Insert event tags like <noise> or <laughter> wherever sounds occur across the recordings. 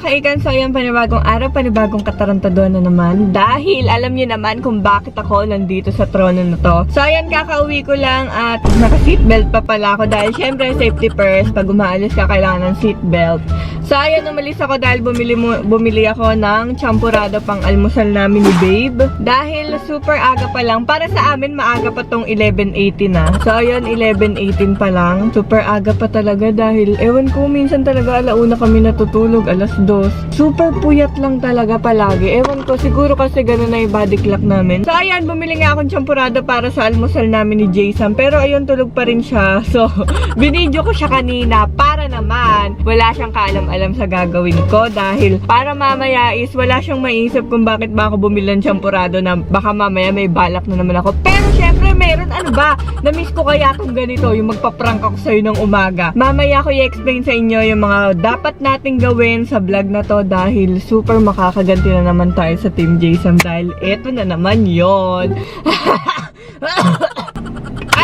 mga kaikan, so ayan, panibagong araw, panibagong katarantaduan na naman. Dahil alam niyo naman kung bakit ako nandito sa trono na to. So ayan, kakauwi ko lang at naka-seatbelt pa pala ako dahil syempre safety first. Pag umaalis ka, kailangan ng seatbelt. So ayan, umalis ako dahil bumili, mo, bumili ako ng champurado pang almusal namin ni Babe. Dahil super aga pa lang. Para sa amin, maaga pa tong 11.18 na. So ayun, 11.18 pa lang. Super aga pa talaga dahil ewan ko, minsan talaga alauna kami natutulog, alas 2. Super puyat lang talaga palagi. Ewan ko, siguro kasi ganun na yung body clock namin. So ayan, bumili nga akong champurado para sa almusal namin ni Jason. Pero ayun, tulog pa rin siya. <laughs> So, binidyo ko siya kanina para naman wala siyang kaalam-alam sa gagawin ko dahil para mamaya is wala siyang maisip kung bakit ba ako bumili ng champurado na baka mamaya may balak na naman ako. Pero syempre meron, ano ba? Na-miss ko kaya itong ganito, yung magpa-prank ako sa'yo ng umaga. Mamaya ko i-explain sa inyo yung mga dapat nating gawin sa vlog na to dahil super makakaganti na naman tayo sa Team Jason dahil eto na naman yon. <laughs>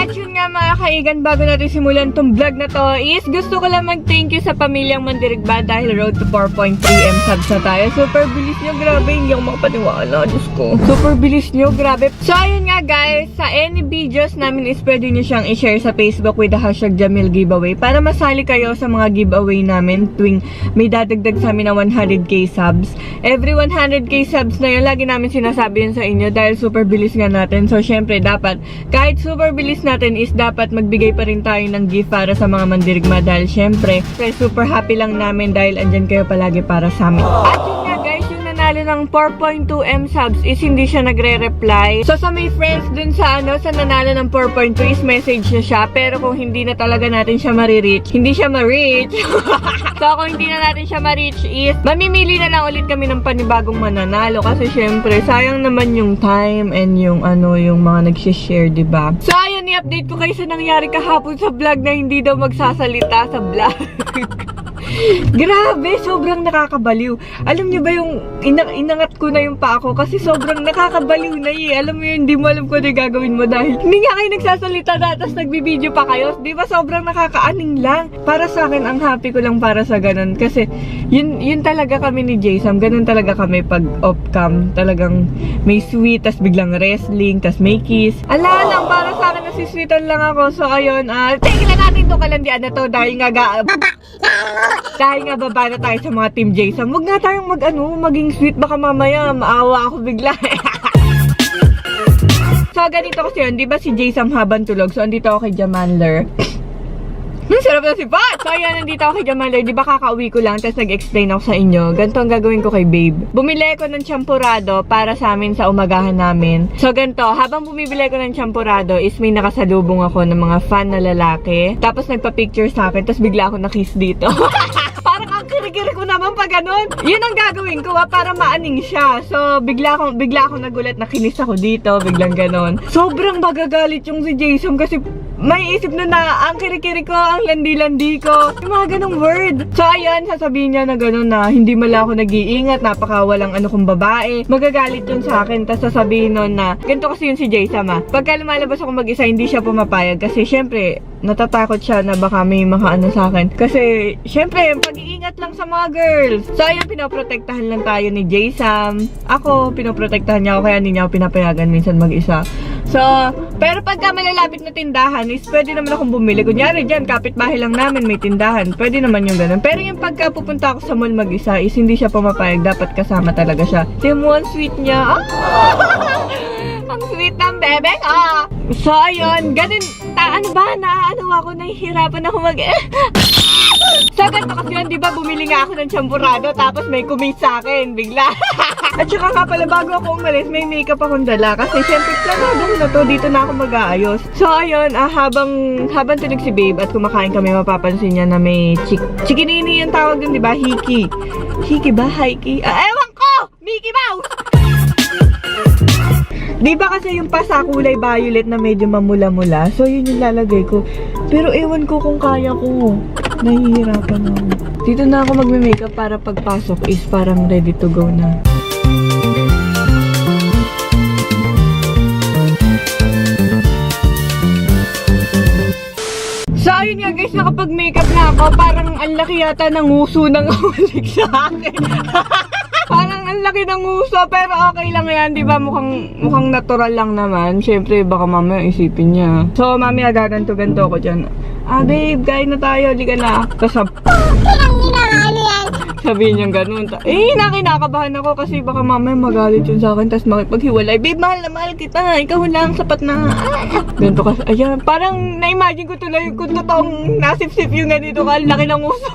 At nga mga kaigan, bago natin simulan tong vlog na to, is gusto ko lang mag-thank you sa pamilyang Mandirigba dahil road to 4.3M subs na tayo. Super bilis nyo, grabe, hindi ako makapaniwala, Diyos ko. Super bilis nyo, grabe. So ayun nga guys, sa any videos namin is pwede nyo siyang i-share sa Facebook with the hashtag Jamil Giveaway para masali kayo sa mga giveaway namin tuwing may dadagdag sa amin na 100k subs. Every 100k subs na yun, lagi namin sinasabi yun sa inyo dahil super bilis nga natin. So syempre, dapat kahit super bilis natin is dapat magbigay pa rin tayo ng gift para sa mga mandirigma dahil syempre, super happy lang namin dahil andyan kayo palagi para sa amin. At guys, yung nanalo ng 4.2M subs is hindi siya nagre-reply. So sa may friends dun sa ano, sa nanalo ng 4.2 is message na siya. Pero kung hindi na talaga natin siya marireach, hindi siya ma-reach. <laughs> so kung hindi na natin siya ma-reach is, mamimili na lang ulit kami ng panibagong mananalo. Kasi syempre, sayang naman yung time and yung ano, yung mga nag-share, di ba? So ayun, i-update ko kayo sa nangyari kahapon sa vlog na hindi daw magsasalita sa vlog. <laughs> <laughs> Grabe, sobrang nakakabaliw. Alam niyo ba yung ina- inangat ko na yung pa ako kasi sobrang nakakabaliw na eh. Alam mo yun, hindi mo alam kung ano gagawin mo dahil hindi nga kayo nagsasalita na tapos nagbibideo pa kayo. Di ba sobrang nakakaaning lang. Para sa akin, ang happy ko lang para sa ganun. Kasi yun, yun talaga kami ni Jason. Ganun talaga kami pag off-cam. Talagang may sweet, tas biglang wrestling, tas may kiss. Ala lang, para sa akin nasisweetan lang ako. So ayun, ah, tingnan na natin to kalandian na to dahil nga ga- dahil nga baba na tayo sa mga Team Jason, wag nga tayong mag ano, maging sweet baka mamaya maawa ako bigla. <laughs> so ganito kasi yun, di ba si Jason habang tulog? So andito ako kay Jamanler. Ang sarap na si Pat! So ayan, nandito ako kay Jamanler. Di ba kakauwi ko lang, tapos nag-explain ako sa inyo. Ganito ang gagawin ko kay Babe. Bumili ko ng champurado para sa amin sa umagahan namin. So ganito, habang bumibili ko ng champurado, is may nakasalubong ako ng mga fan na lalaki. Tapos nagpa-picture sa akin, tapos bigla ako na-kiss dito. <laughs> Parang ang kirikiri ko naman pag ganun. Yun ang gagawin ko ha, para maaning siya. So, bigla akong, bigla akong nagulat na kinis ako dito, biglang ganun. Sobrang magagalit yung si Jason kasi may isip na na ang kirikiri ko, ang landi-landi ko. Yung mga ganong word. So, ayun, sasabihin niya na ganun na hindi mala ako nag-iingat, napaka walang ano kong babae. Magagalit yun sa akin, tapos sasabihin nun na, ganito kasi yun si Jason ha. Pagka lumalabas ako mag-isa, hindi siya pumapayag kasi syempre, natatakot siya na baka may mga ano sa akin. Kasi, syempre, pag-iingat lang sa mga girls. So, ayun, pinoprotektahan lang tayo ni Jason. Ako, pinoprotektahan niya ako, kaya hindi niya ako pinapayagan minsan mag-isa. So, pero pagka malalapit na tindahan, is pwede naman akong bumili. Kunyari dyan, kapitbahay lang namin may tindahan. Pwede naman yung ganun. Pero yung pagka pupunta ako sa mall mag-isa, is hindi siya pumapayag. Dapat kasama talaga siya. Ang sweet niya. Ah! <laughs> ang sweet ng bebe ko. So, ayun, ganun. Ta ano ba, naaano ako, nahihirapan ako mag... <laughs> Sa ganito yun, di ba, bumili nga ako ng champurado, tapos may kumit sa akin, bigla. <laughs> At saka nga pala, bago ako umalis, may makeup akong dala. Kasi syempre, planado na to, dito na ako mag-aayos. So, ayun, ah, habang, habang tulog si babe at kumakain kami, mapapansin niya na may chik chikinini yung tawag dun, di ba? Hiki. Hiki ba? Hiki? Ah, ewan ko! Mickey Mouse! Di ba kasi yung pasa kulay violet na medyo mamula-mula? So, yun yung lalagay ko. Pero ewan ko kung kaya ko. Nahihirapan ako. Dito na ako magme-makeup para pagpasok is parang ready to go na. So, ayun nga guys, nakapag nakapag-makeup na ako, parang ang laki yata ng uso ng <laughs> ulik sa akin. <laughs> laki ng uso, pero okay lang yan, di ba? Mukhang, mukhang natural lang naman. Siyempre, baka mamaya isipin niya. So, mamaya gaganto-ganto ko dyan. Ah, babe, kain na tayo, liga na. Tapos, sab- sabihin niya ganun. Eh, nakinakabahan ako kasi baka mamaya magalit yun sa akin tapos makipaghiwalay. Babe, mahal na mahal kita. Ikaw lang, sapat na. Ganito kasi, ayan, parang na-imagine ko tuloy kung totoong nasip-sip yung ganito ka, laki ng uso.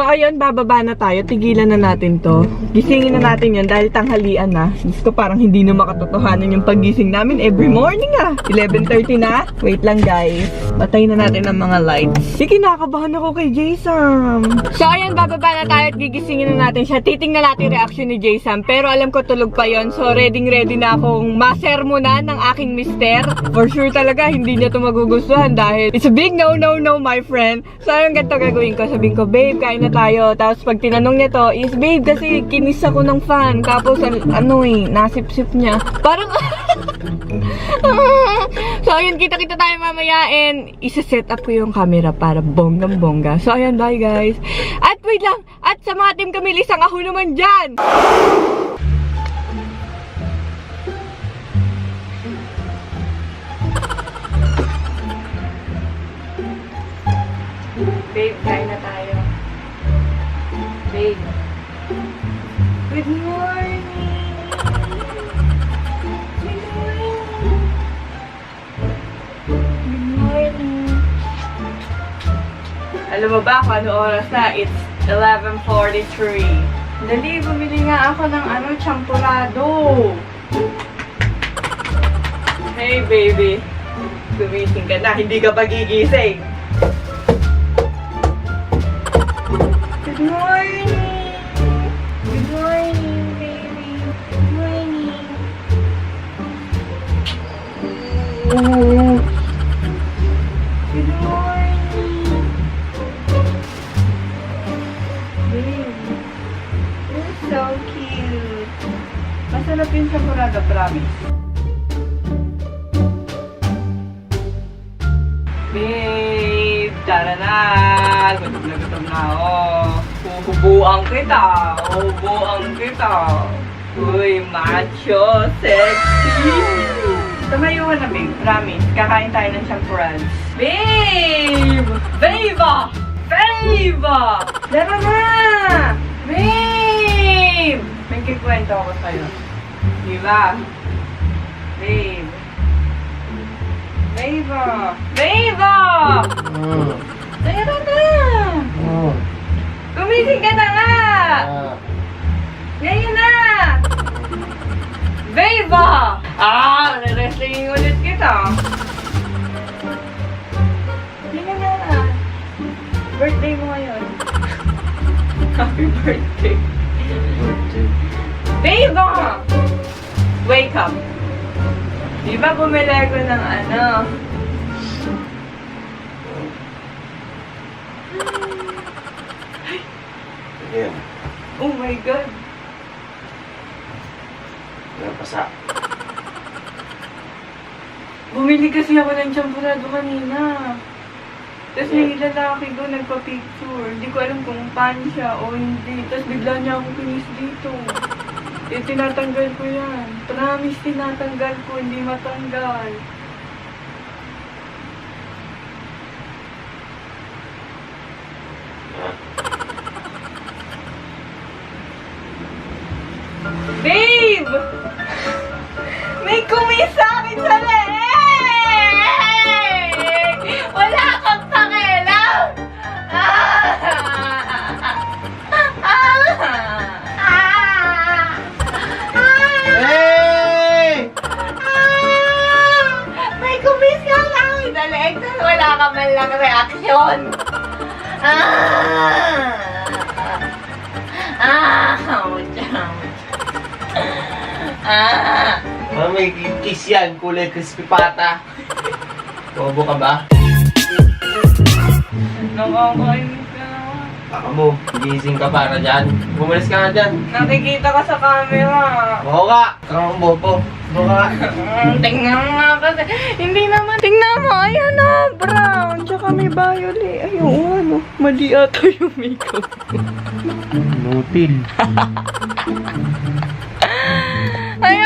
So ayun, bababa na tayo. Tigilan na natin to. Gisingin na natin yun dahil tanghalian na. Diyos ko parang hindi na makatotohanan yung paggising namin every morning ah. 11.30 na. Wait lang guys. Patay na natin ang mga lights. Sige, nakabahan ako kay Jason. So ayun, bababa na tayo at gigisingin na natin siya. Titingnan natin yung reaction ni Jason. Pero alam ko tulog pa yon So ready ready na akong masermonan ng aking mister. For sure talaga, hindi niya to magugustuhan dahil it's a big no no no my friend. So ayun, ganito gagawin ko. Sabihin ko, babe, kain na tayo. Tapos pag tinanong niya to, is babe, kasi kinis ako ng fan. Tapos an- ano eh, nasip-sip niya. Parang, <laughs> so ayun, kita-kita tayo mamaya and isa-set up ko yung camera para bonggang-bongga. So ayun, bye guys. At wait lang, at sa mga team kami, isang ako naman dyan! Babe, kain na tayo. Babe. Good morning! Good morning! Good morning! Alam mo ba kung ano oras na? It's 11.43. Dali, bumili nga ako ng ano, champurado. Hey, baby. Gumising ka na, hindi ka pagigising. Good morning! You're so cute. Masarap yung sakurada, promise. Babe, tara na. Gutom na gutom na ako. Huhubuan kita. Huhubuan kita. Uy, macho, sexy. Tumayo na, babe. Promise. Kakain tayo ng champuran. Babe! Babe! Babe! Laro na! Babe! May kikwento ako sa'yo. Di ba? Babe. Babe! Babe! Mm. Laro na! Mm. Gumising ka na nga! Ah. Ngayon na! Babe! Ah, nare-wrestling ulit kita. Hindi na. Birthday mo ngayon. Happy birthday. Babe! Wake up. Di ba bumili ako ng ano? Ayan. Oh my God. Napasa. Bumili kasi ako ng champurado kanina. Tapos may lalaki ko nagpa-picture. Hindi ko alam kung pan siya o hindi. Tapos bigla niya ako kinis dito. Eh, tinatanggal ko yan. Promise, tinatanggal ko. Hindi matanggal. Babe! Kumis sa akin sa leeg! Wala kang pakialam! Ah! Ah! Ah! Hey! Ah! May kumis ka sa akin sa leeg tapos wala ka man lang reaksyon! Ah! Ah! Ouch! Ouch! Ah! Parang may kiss yan, kulay crispy pata. Bobo ka ba? Nakakainis ka naman. Baka mo, gising ka para dyan. Bumalis ka nga dyan. Nakikita ka sa camera. Oo ka. Saka ang bobo. Oo ka. Mm, tingnan mo nga kasi. Hindi naman. Tingnan mo. Ayan na. Brown. Tsaka may violet. Ay, oo, ano. Mali ata yung makeup. Nutil. <laughs>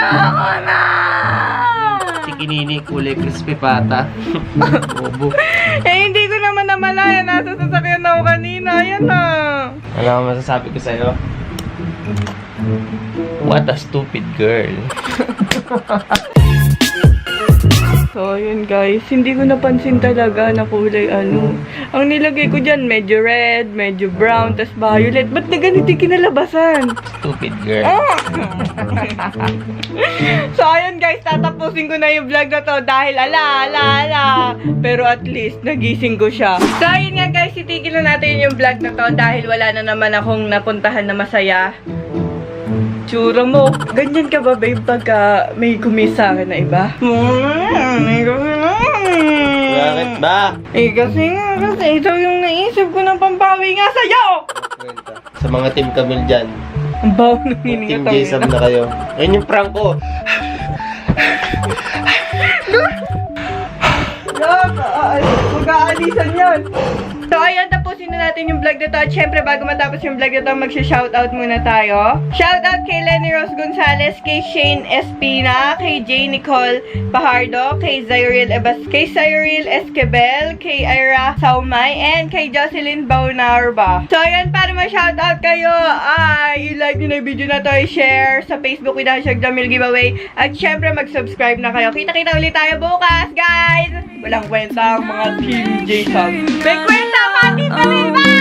Ayoko na. Si Kinini, kulay crispy pata. <laughs> bobo. Eh, hindi ko naman namalaya. Nasa sasakyan ako kanina. Ayan na. Ano ang masasabi ko sa'yo? What a stupid girl. <laughs> So, yun guys. Hindi ko napansin talaga na kulay ano. Ang nilagay ko dyan, medyo red, medyo brown, tas violet. Ba't na ganito yung kinalabasan? Stupid girl. Ah! <laughs> so, ayun guys, tatapusin ko na yung vlog na to dahil ala, ala, ala. Pero at least, nagising ko siya. So, ayun nga guys, itigil na natin yung vlog na to dahil wala na naman akong napuntahan na masaya. Tsura mo. Ganyan ka ba, babe, pagka may kumis sa akin na iba? Mm, ba? Eh, kasi nga, kasi ito yung naisip ko ng pampawi nga sa'yo! Sa mga team Camille dyan, Ang baho ng team hininga Jason na kayo. Ayun yung prank ko. Mag-aalisan yan. So, ayun, tapusin na natin yung vlog na. At syempre, bago matapos yung vlog na to, magsha-shoutout muna tayo. Shoutout kay Lenny Rose Gonzalez, kay Shane Espina, kay J. Nicole Pajardo, kay Zyril Ebas, kay Cyril Esquibel, kay Ira Saumay, and kay Jocelyn Baunarba. So, ayun, para ma-shoutout kayo, ay, i-like nyo na yung video na to, i-share sa Facebook with hashtag Jamil Giveaway. At syempre, mag-subscribe na kayo. Kita-kita ulit tayo bukas, guys! Walang kwenta ang mga Team Jason. May kwenta, ¡Feliz Navidad!